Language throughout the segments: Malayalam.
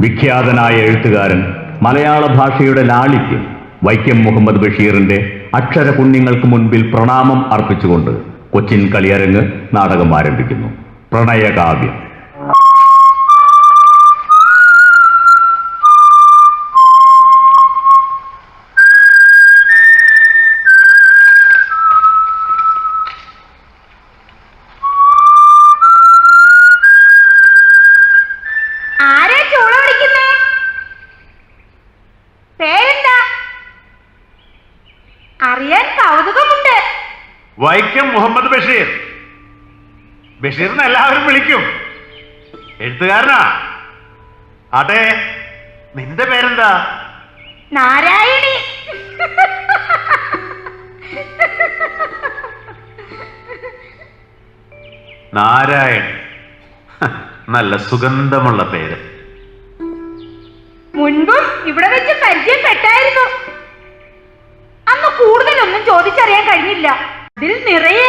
വിഖ്യാതനായ എഴുത്തുകാരൻ മലയാള ഭാഷയുടെ ലാളിത്യം വൈക്കം മുഹമ്മദ് ബഷീറിന്റെ അക്ഷരപുണ്യങ്ങൾക്ക് മുൻപിൽ പ്രണാമം അർപ്പിച്ചുകൊണ്ട് കൊച്ചിൻ കളിയരങ്ങ് നാടകം ആരംഭിക്കുന്നു. പ്രണയകാവ്യം. വൈക്കം മുഹമ്മദ് ബഷീർ. ബഷീറിനെ എല്ലാവരും വിളിക്കും. എഴുത്തുകാരനാ. അതെ നിന്റെ പേരെന്താ? നാരായണി. നാരായണ. നല്ല സുഗന്ധമുള്ള പേര്. മുൻപും ഇവിടെ വെച്ച് പരിചയപ്പെട്ടായിരുന്നു. അന്ന് കൂടുതലൊന്നും ചോദിച്ചറിയാൻ കഴിഞ്ഞില്ല. ഇതിൽ നിറയെ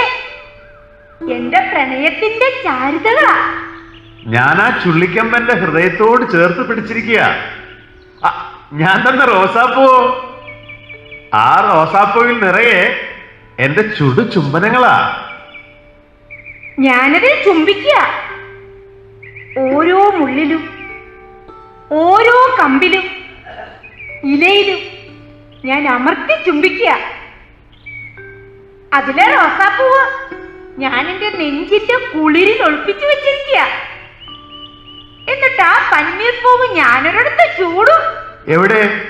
എന്റെ പ്രണയത്തിന്റെ ചാരിതകളാ. ഞാൻ ആ ചുള്ളിക്കമ്പന്റെ ഹൃദയത്തോട് ചേർത്ത് പിടിച്ചിരിക്കുക ഞാൻ തന്ന റോസാപ്പൂ. ആ റോസാപ്പൂവിൽ നിറയെ എന്റെ ചുടു ചുംബനങ്ങളാ. ഞാനതിൽ ചുംബിക്കുക. ഓരോ മുള്ളിലും ഓരോ കമ്പിലും ഇലയിലും ഞാൻ അമർത്തി ചുംബിക്കുക. അതിലെ റോസാപ്പൂവ്. ഞാൻ എന്റെ നെഞ്ചിന്റെ കുളിരിൽ ഒളിപ്പിച്ചു വെച്ചിരിക്കുക. എന്നിട്ട് ആ പന്നീർ പൂവ് ഞാനൊരിടത്ത് ചൂടും. എവിടെ?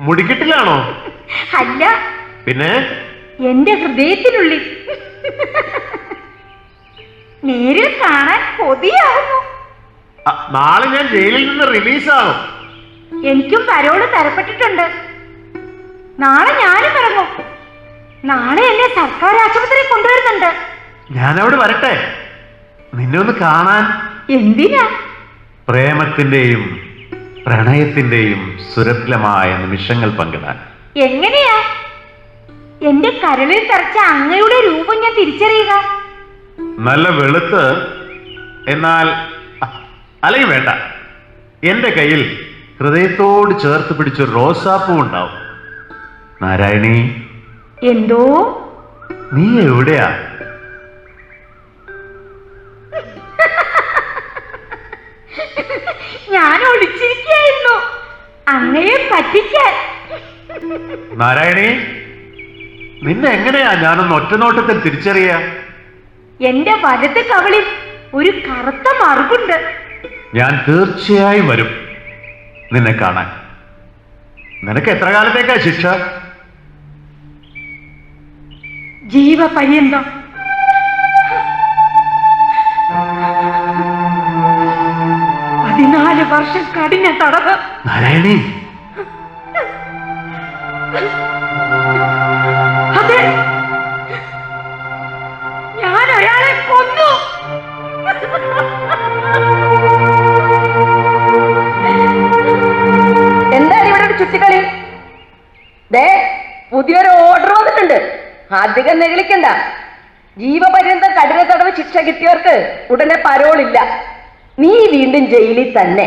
മുടിക്കിട്ടിലാണോ? അല്ല. പിന്നെ? എന്റെ ഹൃദയത്തിനുള്ളിൽ. നേരിൽ കാണാൻ കൊതിയാകുന്നു നാളെ ഞാൻ ജയിലിൽ നിന്ന് റിലീസാകും എനിക്കും പരോൾ തരപ്പെട്ടിട്ടുണ്ട്. നാളെ ഞാനും ഇറങ്ങും. നാളെ എന്നെ സർക്കാർ ആശുപത്രി കൊണ്ടുവരുന്നുണ്ട്. ഞാൻ അവിടെ വരട്ടെ. നിന്നെ ഒന്ന് കാണാൻ. എന്തിനാ? പ്രേമത്തിന്റെയും പ്രണയത്തിന്റെയും സുരഭിലമായ നിമിഷങ്ങൾ പങ്കിടാൻ. എങ്ങനെയാ? എന്റെ കരളിൽ തറച്ച അങ്ങയുടെ രൂപം ഞാൻ തിരിച്ചറിയുക? നല്ല വെളുത്ത്. എന്നാൽ അല്ലെങ്കിൽ വേണ്ട. എന്റെ കയ്യിൽ ഹൃദയത്തോട് ചേർത്ത് പിടിച്ച റോസാപ്പൂ ഉണ്ടാവും. നാരായണി എന്തോ? നീ എവിടെയാ? ഞാൻ ഒളിച്ചിരിക്കായിരുന്നു അങ്ങനെ പറ്റിക്കാൻ. നാരായണി നിന്നെ എങ്ങനെയാ ഞാനൊന്ന് ഒറ്റനോട്ടത്തിൽ തിരിച്ചറിയ? എന്റെ വലത് കവളിൽ ഒരു കറുത്ത മറുകുണ്ട്. ഞാൻ തീർച്ചയായും വരും നിന്നെ കാണാൻ. നിനക്ക് എത്ര കാലത്തേക്കാ ശിക്ഷ? ജീവപര്യന്തം. പതിനാല് വർഷം കഠിന തടവ്. നാരായണി. അതെ. ഞാൻ അയാളെ കൊന്നു. എന്താണ് ഇവിടെ ഒരു ചുറ്റിക്കളി ദേ പുതിയൊരു ഓർഡർ അധികം നെഗളിക്കണ്ട ജീവപര്യന്തം കഠിന തടവ് ശിക്ഷ കിട്ടിയവർക്ക് ഉടനെ പരോളില്ല. നീ വീണ്ടും ജയിലിൽ തന്നെ.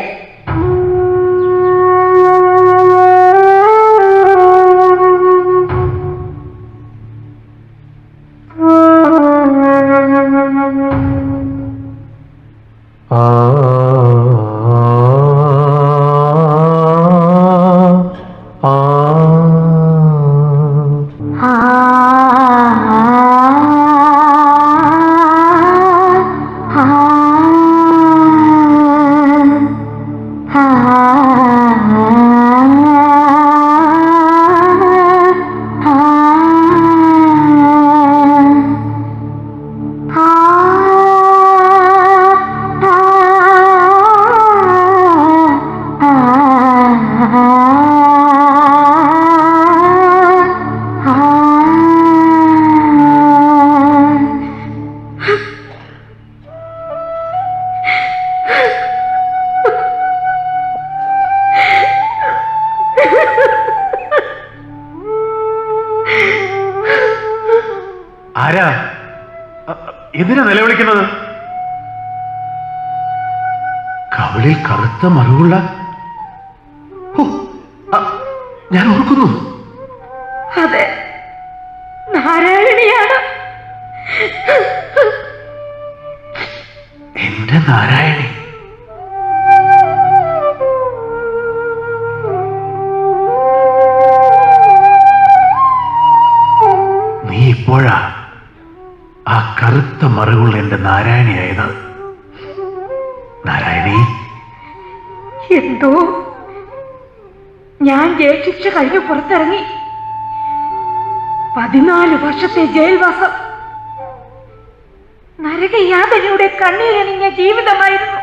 എന്തിനാ നിലവിളിക്കുന്നത്? കവളിൽ കറുത്ത മറുകുള്ള ആ, ഞാൻ ഓർക്കുന്നു. അതെ നാരായണിയാണ്. എന്റെ നാരായണി. നീ ഇപ്പോഴാ ആ കറുത്ത മറുകുള്ള എന്റെ നാരായണിയായത്. നാരായണി? എന്തോ? ഞാൻ ജയിൽ ശിക്ഷ കഴിഞ്ഞു പുറത്തിറങ്ങി. പതിനാല് വർഷത്തെ ജയിൽവാസം. നരകയാതനയുടെ കണ്ണീരണിഞ്ഞ ജീവിതമായിരുന്നു.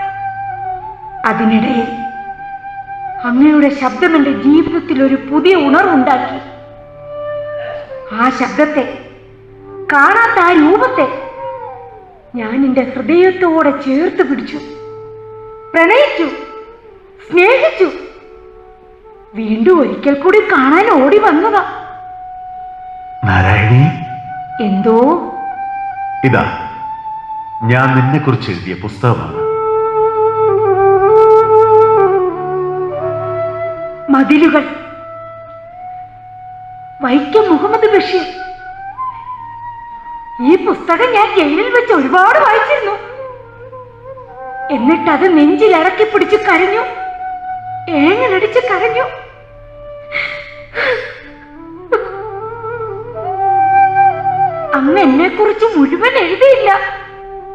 അതിനിടയിൽ അങ്ങയുടെ ശബ്ദം എന്റെ ജീവിതത്തിൽ ഒരു പുതിയ ഉണർവുണ്ടാക്കി. ആ ശബ്ദത്തെ കാണാത്ത ആ രൂപത്തെ ഞാൻ എന്റെ ഹൃദയത്തോടെ ചേർത്ത് പിടിച്ചു. പ്രണയിച്ചു. സ്നേഹിച്ചു. വീണ്ടും ഒരിക്കൽ കൂടി കാണാൻ ഓടി വന്നതാ. നാരായണി? എന്തോ? ഇതാ ഞാൻ നിന്നെ കുറിച്ച് എഴുതിയ പുസ്തകമാണ്. മതിലുകൾ. വൈക്കം മുഹമ്മദ് ബഷീർ. ഈ പുസ്തകം ഞാൻ ജയിലിൽ വെച്ച് ഒരുപാട് വായിച്ചിരുന്നു. എന്നിട്ട് അത് നെഞ്ചിൽ ഇറക്കി പിടിച്ചു കരഞ്ഞു. ഏങ്ങലടിച്ച് കരഞ്ഞു. അന്ന് എന്നെ കുറിച്ച് മുഴുവൻ എഴുതിയില്ല.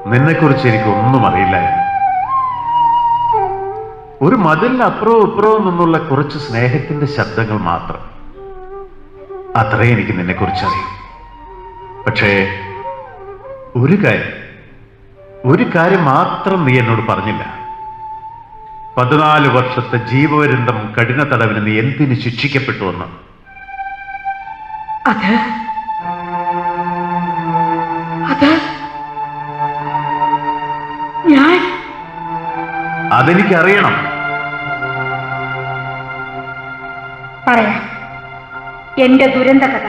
നിന്നെ കുറിച്ച് എനിക്ക് ഒന്നും അറിയില്ല. ഒരു മതിലിന് അപ്പുറവും ഇപ്പുറവും നിന്നുള്ള കുറച്ച് സ്നേഹത്തിന്റെ ശബ്ദങ്ങൾ മാത്രം. അത്രേ എനിക്ക് നിന്നെ കുറിച്ച് അറിയും. പക്ഷേ ഒരു കാര്യം. ഒരു കാര്യം മാത്രം നീ എന്നോട് പറഞ്ഞില്ല. പതിനാല് വർഷത്തെ ജീവപര്യന്തം കഠിന തടവിന് നീ എന്തിന് ശിക്ഷിക്കപ്പെട്ടുവെന്ന് അത്? അത്? ഞാൻ? അതെനിക്കറിയണം. പറയാം. എന്റെ ദുരന്ത കഥ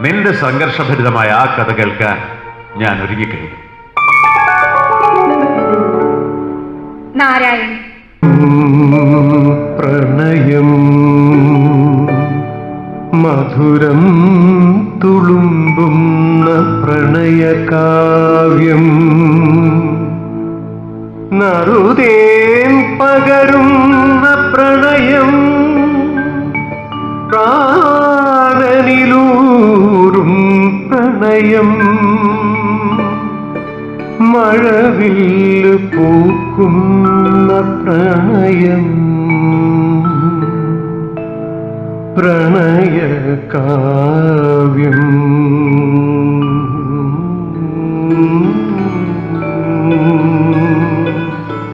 നിന്റെ സംഘർഷഭരിതമായ ആ കഥ കേൾക്കാൻ ഞാൻ ഒരുങ്ങിക്കഴിഞ്ഞു. നാരായണൻ. പ്രണയം. മധുരം തുളുമ്പുന്ന പ്രണയകാവ്യം. നറുതേൻ പകരുന്ന പ്രണയം. പ്രാണനിലൂറും പ്രണയം. മഴവില്ല് പൂക്കുന്ന പ്രണയം പ്രണയകാവ്യം.